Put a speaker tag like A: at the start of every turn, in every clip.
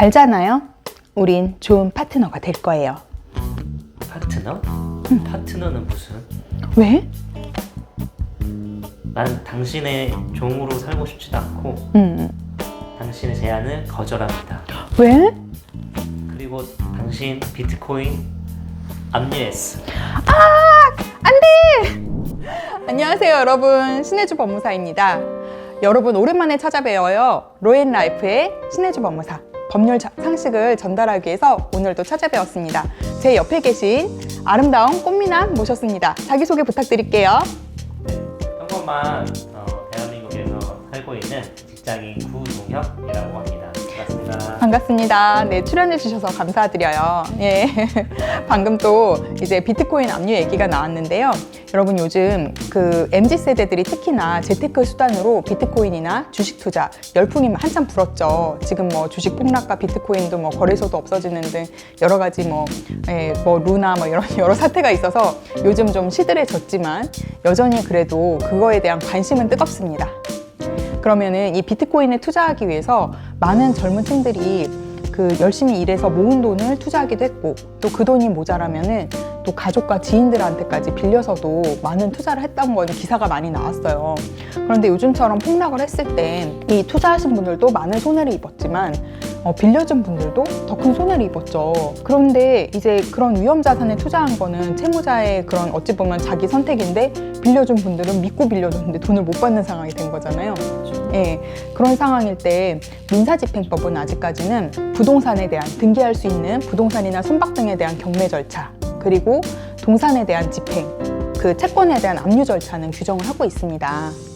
A: 알잖아요. 우린 좋은 파트너가 될 거예요.
B: 파트너? 파트너는 무슨?
A: 왜?
B: 난 당신의 종으로 살고 싶지도 않고
A: 음,
B: 당신의 제안을 거절합니다.
A: 왜?
B: 그리고 당신 비트코인 압류했어.
A: 안녕하세요, 여러분. 신혜주 법무사입니다. 여러분 오랜만에 찾아뵈어요. 로엔라이프의 신혜주 법무사. 법률 자- 상식을 전달하기 위해서 오늘도 찾아뵈었습니다. 제 옆에 계신 아름다운 꽃미남 모셨습니다. 자기소개 부탁드릴게요.
B: 평범한 어, 대한민국에서 살고 있는 직장인 구동혁이라고 합니다. 반갑습니다.
A: 반갑습니다. 네, 출연해주셔서 감사드려요. 예. 방금 또 이제 비트코인 압류 얘기가 나왔는데요. 여러분 요즘 그 MZ세대들이 특히나 재테크 수단으로 비트코인이나 주식 투자 열풍이 한참 불었죠. 지금 뭐 주식 폭락과 비트코인도 뭐 거래소도 없어지는 등 여러 가지 뭐, 예, 뭐 루나 뭐 이런 여러 사태가 있어서 요즘 좀 시들해졌지만 여전히 그래도 그거에 대한 관심은 뜨겁습니다. 그러면은 이 비트코인에 투자하기 위해서 많은 젊은 층들이 그 열심히 일해서 모은 돈을 투자하기도 했고 또 그 돈이 모자라면은 또 가족과 지인들한테까지 빌려서도 많은 투자를 했다는 건 기사가 많이 나왔어요. 그런데 요즘처럼 폭락을 했을 때이 투자하신 분들도 많은 손해를 입었지만 어, 빌려준 분들도 더 큰 손해를 입었죠. 그런데 이제 그런 위험 자산에 투자한 거는 채무자의 그런 어찌 보면 자기 선택인데 빌려준 분들은 믿고 빌려줬는데 돈을 못 받는 상황이 된 거잖아요. 예, 그런 상황일 때 민사집행법은 아직까지는 부동산에 대한 등기할 수 있는 부동산이나 선박 등에 대한 경매 절차 그리고 동산에 대한 집행 그 채권에 대한 압류 절차는 규정을 하고 있습니다.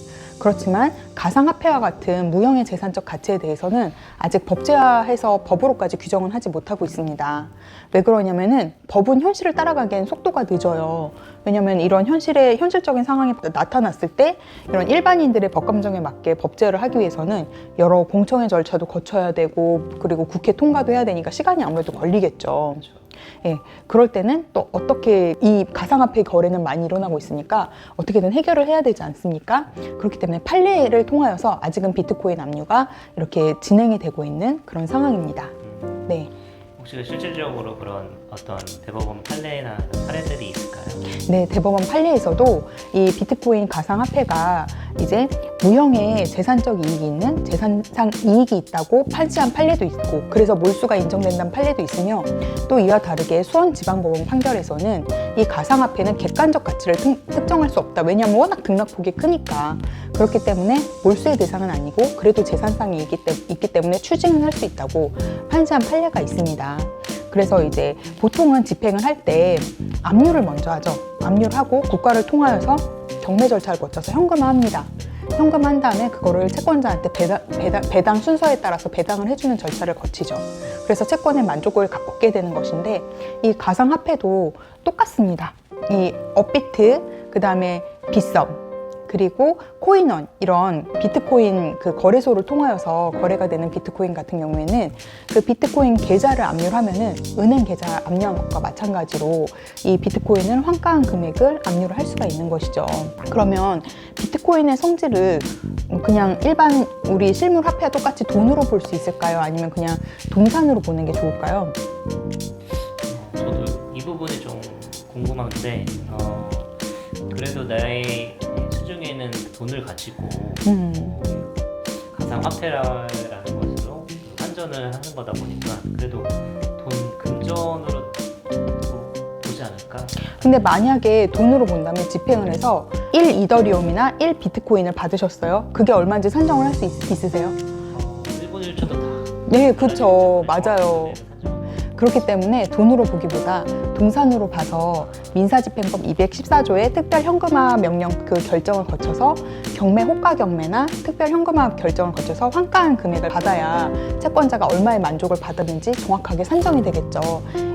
A: 그렇지만 가상화폐와 같은 무형의 재산적 가치에 대해서는 아직 법제화해서 법으로까지 규정은 하지 못하고 있습니다. 왜 그러냐면은 법은 현실을 따라가기엔 속도가 늦어요. 왜냐면 이런 현실의 현실적인 상황이 나타났을 때 이런 일반인들의 법 감정에 맞게 법제화를 하기 위해서는 여러 공청회 절차도 거쳐야 되고 그리고 국회 통과도 해야 되니까 시간이 아무래도 걸리겠죠. 예, 그럴 때는 또 어떻게 이 가상화폐 거래는 많이 일어나고 있으니까 어떻게든 해결을 해야 되지 않습니까? 그렇기 때문에 판례를 통하여서 아직은 비트코인 압류가 이렇게 진행이 되고 있는 그런 상황입니다.
B: 음,
A: 네.
B: 혹시 실질적으로 그런 어떤 대법원 판례나 사례들이 있을까요?
A: 네, 대법원 판례에서도 이 비트코인 가상화폐가 이제 무형의 재산적 이익이 있는 재산상 이익이 있다고 판시한 판례도 있고 그래서 몰수가 인정된다는 판례도 있으며 또 이와 다르게 수원지방법원 판결에서는 이 가상화폐는 객관적 가치를 특- 특정할 수 없다. 왜냐하면 워낙 등락폭이 크니까 그렇기 때문에 몰수의 대상은 아니고 그래도 재산상이 있기, 때, 있기 때문에 추징을 할수 있다고 판시한 판례가 있습니다. 그래서 이제 보통은 집행을 할 때 압류를 먼저 하죠. 압류를 하고 국가를 통하여서 경매 절차를 거쳐서 현금화합니다. 현금한 다음에 그거를 채권자한테 배당, 배당, 배당 순서에 따라서 배당을 해주는 절차를 거치죠. 그래서 채권의 만족을 가- 얻게 되는 것인데 이 가상화폐도 똑같습니다. 이 업비트, 그 다음에 빗썸, 그리고 코인원 이런 비트코인 그 거래소를 통하여서 거래가 되는 비트코인 같은 경우에는 그 비트코인 계좌를 압류를 하면은 은행 계좌 압류한 것과 마찬가지로 이 비트코인을 환가한 금액을 압류를 할 수가 있는 것이죠. 그러면 비트코인의 성질을 그냥 일반 우리 실물 화폐와 똑같이 돈으로 볼 수 있을까요? 아니면 그냥 동산으로 보는 게 좋을까요?
B: 저도 이 부분이 좀 궁금한데 어, 그래도 나의 돈을 가지고
A: 음.
B: 가상 화폐라는 것으로 환전을 하는 거다 보니까 그래도 돈 금전으로 보- 보지 않을까?
A: 근데 만약에 돈으로 본다면 집행을 해서 1 이더리움이나 1 비트코인을 받으셨어요. 그게 얼마인지 산정을 할 수 있으세요?
B: 어, 1분 1초도 다
A: 네, 그쵸. 맞아요. 그렇기 때문에 돈으로 보기보다 동산으로 봐서 민사집행법 214조의 특별 현금화 명령 그 결정을 거쳐서 경매 호가 경매나 특별 현금화 결정을 거쳐서 환가한 금액을 받아야 채권자가 얼마의 만족을 받았는지 정확하게 산정이 되겠죠.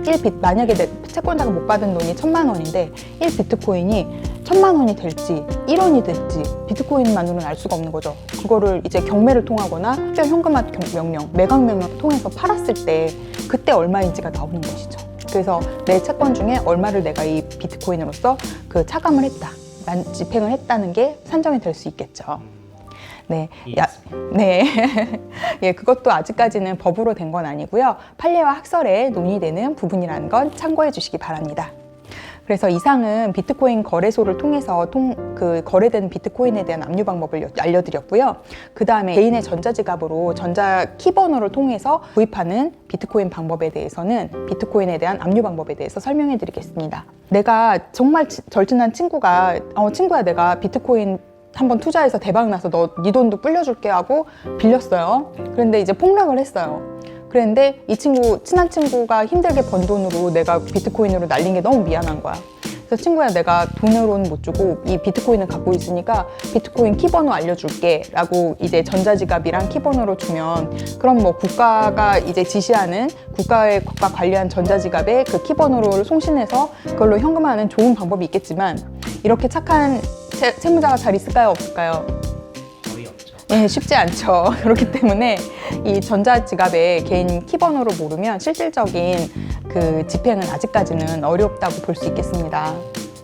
A: 1비 만약에 내 채권자가 못 받은 돈이 천만 원인데 1 비트코인이 천만 원이 될지 1원이 될지 비트코인만으로는 알 수가 없는 거죠. 그거를 이제 경매를 통하거나 특별 현금화 경- 명령, 매각 명령 통해서 팔았을 때 그때 얼마인지가 나오는 것이죠. 그래서 내 채권 중에 얼마를 내가 이 비트코인으로서 그 차감을 했다, 난 집행을 했다는 게 산정이 될 수 있겠죠. 네.
B: 이
A: 야, 네. 예, 그것도 아직까지는 법으로 된 건 아니고요. 판례와 학설에 논의되는 부분이라는 건 참고해 주시기 바랍니다. 그래서 이상은 비트코인 거래소를 통해서 통, 그 거래된 비트코인에 대한 압류 방법을 여- 알려드렸고요. 그 다음에 개인의 전자지갑으로 전자 키번호를 통해서 구입하는 비트코인 방법에 대해서는 비트코인에 대한 압류 방법에 대해서 설명해 드리겠습니다. 내가 정말 치- 절친한 친구가 어, 친구야 내가 비트코인 한번 투자해서 대박 나서 너 네 돈도 불려줄게 하고 빌렸어요. 그런데 이제 폭락을 했어요. 그랬는데 이 친구 친한 친구가 힘들게 번 돈으로 내가 비트코인으로 날린 게 너무 미안한 거야. 그래서 친구야 내가 돈으로는 못 주고 이 비트코인을 갖고 있으니까 비트코인 키번호 알려줄게 라고 이제 전자지갑이랑 키번호로 주면 그럼 뭐 국가가 이제 지시하는 국가의 국가 관리한 전자지갑에 그 키번호를 송신해서 그걸로 현금화하는 좋은 방법이 있겠지만 이렇게 착한 채, 채무자가 잘 있을까요 없을까요? 예, 쉽지 않죠. 그렇기 때문에 이 전자지갑에 개인 키번호를 모르면 실질적인 그 집행은 아직까지는 어렵다고 볼 수 있겠습니다.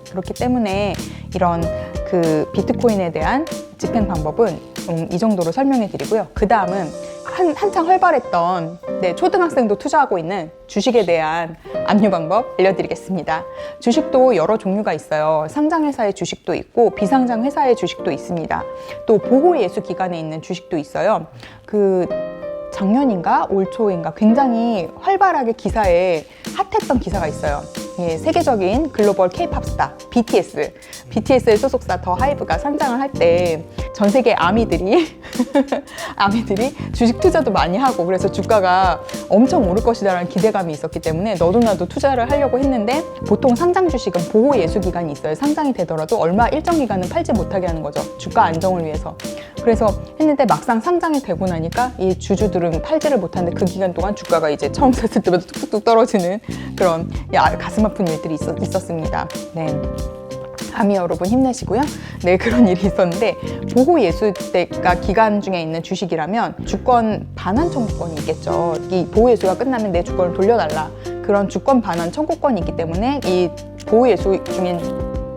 A: 그렇기 때문에 이런 그 비트코인에 대한 집행 방법은 음, 이 정도로 설명해 드리고요. 그 다음은 한, 한창 활발했던 네, 초등학생도 투자하고 있는 주식에 대한 압류 방법 알려드리겠습니다. 주식도 여러 종류가 있어요. 상장회사의 주식도 있고 비상장 회사의 주식도 있습니다. 또 보호예수 기관에 있는 주식도 있어요. 그 작년인가 올 초인가 굉장히 활발하게 기사에 핫했던 기사가 있어요. 예, 세계적인 글로벌 K-팝 스타 BTS, BTS의 소속사 더 하이브가 상장을 할 때 전 세계 아미들이 아미들이 주식 투자도 많이 하고 그래서 주가가 엄청 오를 것이다라는 기대감이 있었기 때문에 너도 나도 투자를 하려고 했는데 보통 상장 주식은 보호 예수 기간이 있어요. 상장이 되더라도 얼마 일정 기간은 팔지 못하게 하는 거죠. 주가 안정을 위해서. 그래서 했는데 막상 상장이 되고 나니까 이 주주들은 팔지를 못하는데 그 기간 동안 주가가 이제 처음 샀을 때보다 뚝뚝뚝 떨어지는 그런 야, 가슴 아픈 일들이 있었, 있었습니다. 네. 아미 여러분 힘내시고요. 네, 그런 일이 있었는데 보호 예수대가 기간 중에 있는 주식이라면 주권 반환 청구권이 있겠죠. 이 보호 예수가 끝나면 내 주권을 돌려달라. 그런 주권 반환 청구권이 있기 때문에 이 보호 예수 중에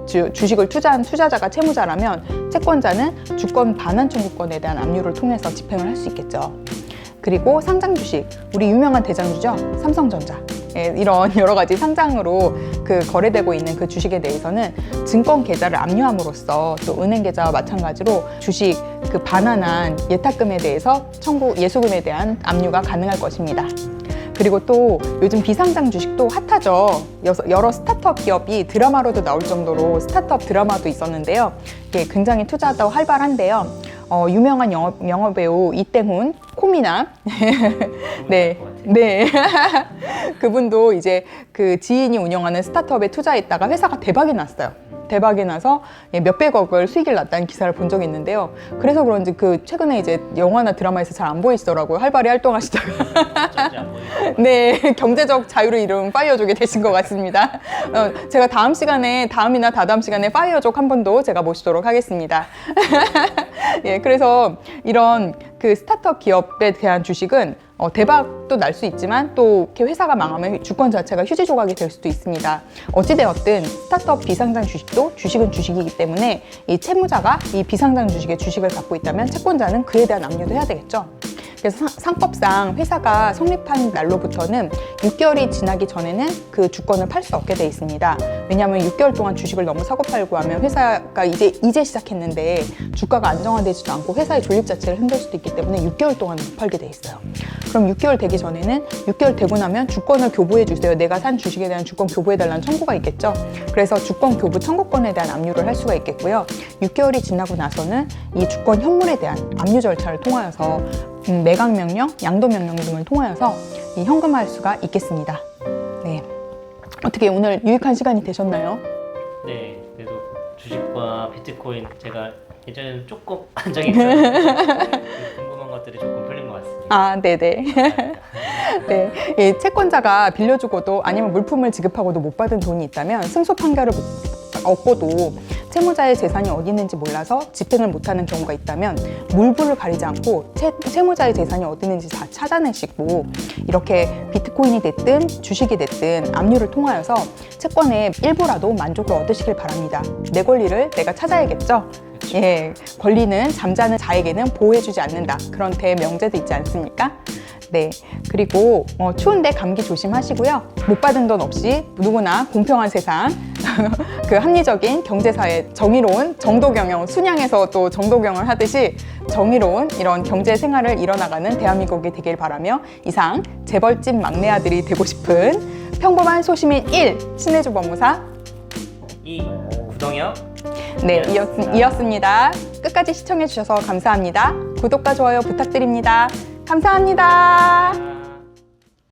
A: 주, 주식을 투자한 투자자가 채무자라면 채권자는 주권 반환 청구권에 대한 압류를 통해서 집행을 할 수 있겠죠. 그리고 상장 주식, 우리 유명한 대장주죠. 삼성전자. 예, 이런 여러 가지 상장으로 그 거래되고 있는 그 주식에 대해서는 증권 계좌를 압류함으로써 또 은행 계좌와 마찬가지로 주식 그 반환한 예탁금에 대해서 청구 예수금에 대한 압류가 가능할 것입니다. 그리고 또 요즘 비상장 주식도 핫하죠. 여러 스타트업 기업이 드라마로도 나올 정도로 스타트업 드라마도 있었는데요. 이게 굉장히 투자도 활발한데요. 어, 유명한 영화, 영화 배우 이땡훈, 코미나, 네, 네. 그분도 이제 그 지인이 운영하는 스타트업에 투자했다가 회사가 대박이 났어요. 대박이 나서 예, 몇백억을 수익을 났다는 기사를 본 적이 있는데요. 그래서 그런지 그 최근에 이제 영화나 드라마에서 잘 안 보이시더라고요. 활발히 활동하시다가.
B: 보이고.
A: 네, 경제적 자유를 이룬 파이어족이 되신 것 같습니다. 어, 제가 다음 시간에, 다음이나 다다음 시간에 파이어족 한 번 더 제가 모시도록 하겠습니다. 예, 그래서 이런 그 스타트업 기업에 대한 주식은 어, 대박도 날 수 있지만 또 이렇게 회사가 망하면 주권 자체가 휴지 조각이 될 수도 있습니다. 어찌되었든 스타트업 비상장 주식도 주식은 주식이기 때문에 이 채무자가 이 비상장 주식의 주식을 갖고 있다면 채권자는 그에 대한 압류도 해야 되겠죠. 그래서 상- 상법상 회사가 성립한 날로부터는 6개월이 지나기 전에는 그 주권을 팔 수 없게 돼 있습니다. 왜냐하면 6개월 동안 주식을 너무 사고 팔고 하면 회사가 이제 이제 시작했는데 주가가 안정화되지도 않고 회사의 존립 자체를 흔들 수도 있기 때문에 6개월 동안 못 팔게 돼 있어요. 그럼 6개월 되기 전에는 6개월 되고 나면 주권을 교부해 주세요. 내가 산 주식에 대한 주권 교부해 달라는 청구가 있겠죠. 그래서 주권 교부 청구권에 대한 압류를 할 수가 있겠고요. 6개월이 지나고 나서는 이 주권 현물에 대한 압류 절차를 통하여서 음, 매각 명령, 양도 명령 등을 통하여서 이 현금화할 수가 있겠습니다. 네. 어떻게 오늘 유익한 시간이 되셨나요?
B: 네, 그래도 주식과 비트코인 제가 예전에는 조금 한 적이 있었는데 궁금한 것들이 조금 풀린 것 같습니다.
A: 아, 네네. 네. 이 채권자가 빌려주고도 아니면 물품을 지급하고도 못 받은 돈이 있다면 승소 판결을 못- 얻고도 채무자의 재산이 어디 있는지 몰라서 집행을 못하는 경우가 있다면 물불을 가리지 않고 채, 채무자의 재산이 어디 있는지 다 찾아내시고 이렇게 비트코인이 됐든 주식이 됐든 압류를 통하여서 채권의 일부라도 만족을 얻으시길 바랍니다. 내 권리를 내가 찾아야겠죠. 예, 권리는 잠자는 자에게는 보호해주지 않는다. 그런 대명제도 있지 않습니까? 네. 그리고 어, 추운데 감기 조심하시고요. 못 받은 돈 없이 누구나 공평한 세상, 그 합리적인 경제사회, 정의로운 정도경영, 순양에서 또 정도경을 하듯이 정의로운 이런 경제 생활을 이뤄나가는 대한민국이 되길 바라며 이상 재벌집 막내 아들이 되고 싶은 평범한 소시민 1 신혜주 법무사
B: 이 구동혁
A: 네, 이었, 이었습니다. 끝까지 시청해주셔서 감사합니다. 구독과 좋아요 부탁드립니다. 감사합니다.
B: 아,